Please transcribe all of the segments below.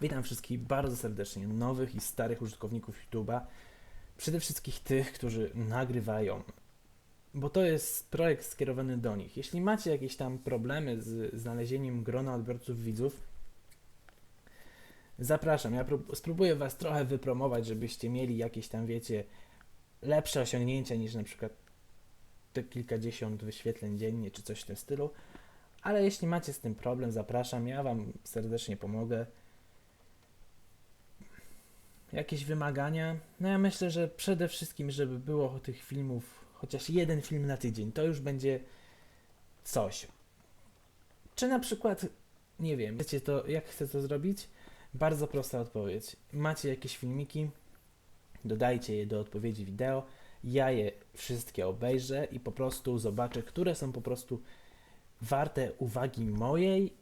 Witam wszystkich bardzo serdecznie, nowych i starych użytkowników YouTube'a. Przede wszystkim tych, którzy nagrywają, bo to jest projekt skierowany do nich. Jeśli macie jakieś tam problemy z znalezieniem grona odbiorców widzów, zapraszam. Ja prób- spróbuję Was trochę wypromować, żebyście mieli jakieś tam, wiecie, lepsze osiągnięcia niż na przykład te kilkadziesiąt wyświetleń dziennie czy coś w tym stylu. Ale jeśli macie z tym problem, zapraszam. Ja Wam serdecznie pomogę. Jakieś wymagania? No ja myślę, że przede wszystkim, żeby było tych filmów chociaż jeden film na tydzień, to już będzie coś. Czy na przykład, nie wiem, wiecie to, jak chcę to zrobić? Bardzo prosta odpowiedź. Macie jakieś filmiki, dodajcie je do odpowiedzi wideo, ja je wszystkie obejrzę i po prostu zobaczę, które są po prostu warte uwagi mojej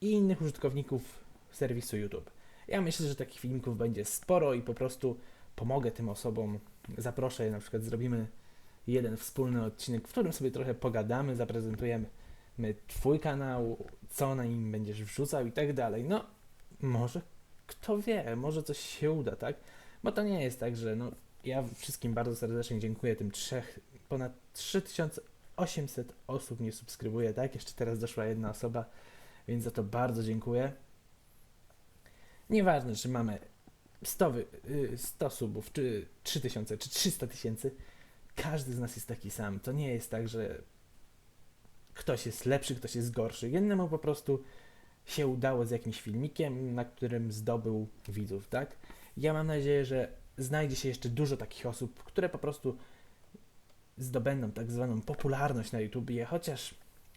i innych użytkowników serwisu YouTube. Ja myślę, że takich filmików będzie sporo i po prostu pomogę tym osobom. Zaproszę je, na przykład zrobimy jeden wspólny odcinek, w którym sobie trochę pogadamy, zaprezentujemy my Twój kanał, co na nim będziesz wrzucał i tak dalej. No, może kto wie, może coś się uda, tak? Bo to nie jest tak, że no, ja wszystkim bardzo serdecznie dziękuję tym trzech, ponad 3800 osób mnie subskrybuje, tak? Jeszcze teraz doszła jedna osoba, więc za to bardzo dziękuję. Nieważne, czy mamy 100, wy- y, 100 subów, czy 3000, czy 300 tysięcy, każdy z nas jest taki sam. To nie jest tak, że ktoś jest lepszy, ktoś jest gorszy. Jednemu po prostu się udało z jakimś filmikiem, na którym zdobył widzów, tak? Ja mam nadzieję, że znajdzie się jeszcze dużo takich osób, które po prostu zdobędą tak zwaną popularność na YouTubie, chociaż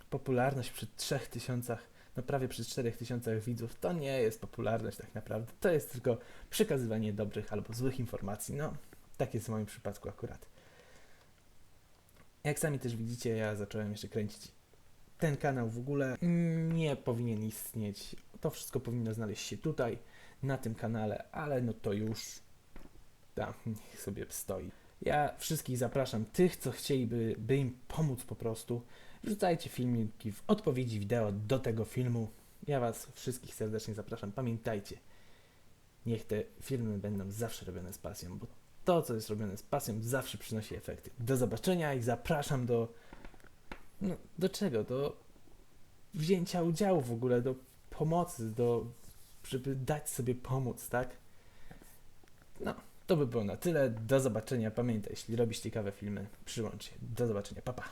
popularność przy 3000, no prawie przy 4000 widzów, to nie jest popularność tak naprawdę. To jest tylko przekazywanie dobrych albo złych informacji. No, tak jest w moim przypadku akurat. Jak sami też widzicie, ja zacząłem jeszcze kręcić ten kanał w ogóle nie powinien istnieć. To wszystko powinno znaleźć się tutaj, na tym kanale, ale no to już tam niech sobie stoi. Ja wszystkich zapraszam, tych, co chcieliby by im pomóc po prostu, wrzucajcie filmiki w odpowiedzi wideo do tego filmu. Ja Was wszystkich serdecznie zapraszam. Pamiętajcie, niech te filmy będą zawsze robione z pasją, bo to, co jest robione z pasją, zawsze przynosi efekty. Do zobaczenia i zapraszam do. No, do czego? Do wzięcia udziału w ogóle, do pomocy, do. żeby dać sobie pomóc, tak? No, to by było na tyle. Do zobaczenia. Pamiętaj, jeśli robisz ciekawe filmy, przyłącz się. Do zobaczenia. Pa, pa.